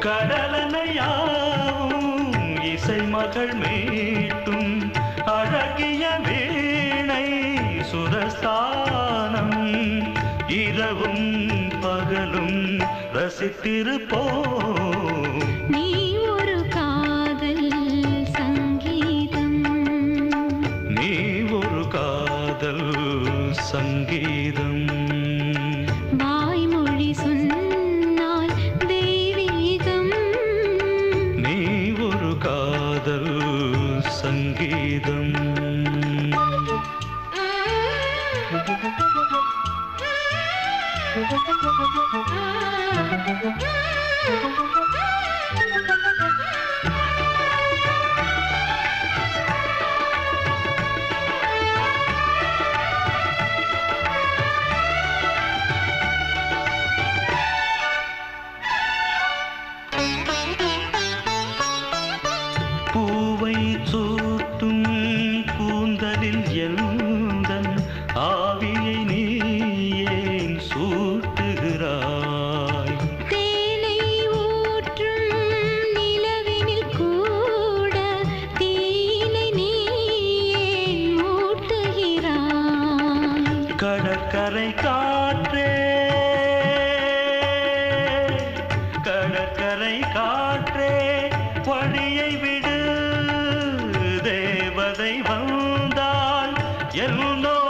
கடலனையாவும் இசை மகள் மீட்டும். அழகிய வீணை சுரஸ்தானம். இரவும் பகலும் ரசித்திருப்போம். நீ ஒரு காதல் சங்கீதம். நீ ஒரு காதல் சங்கீதம். சங்கீதம். பூவை கடற்கரை காற்றே. கடற்கரை காற்றே. வழியை விடு தேவதை வந்தால் எல்லோ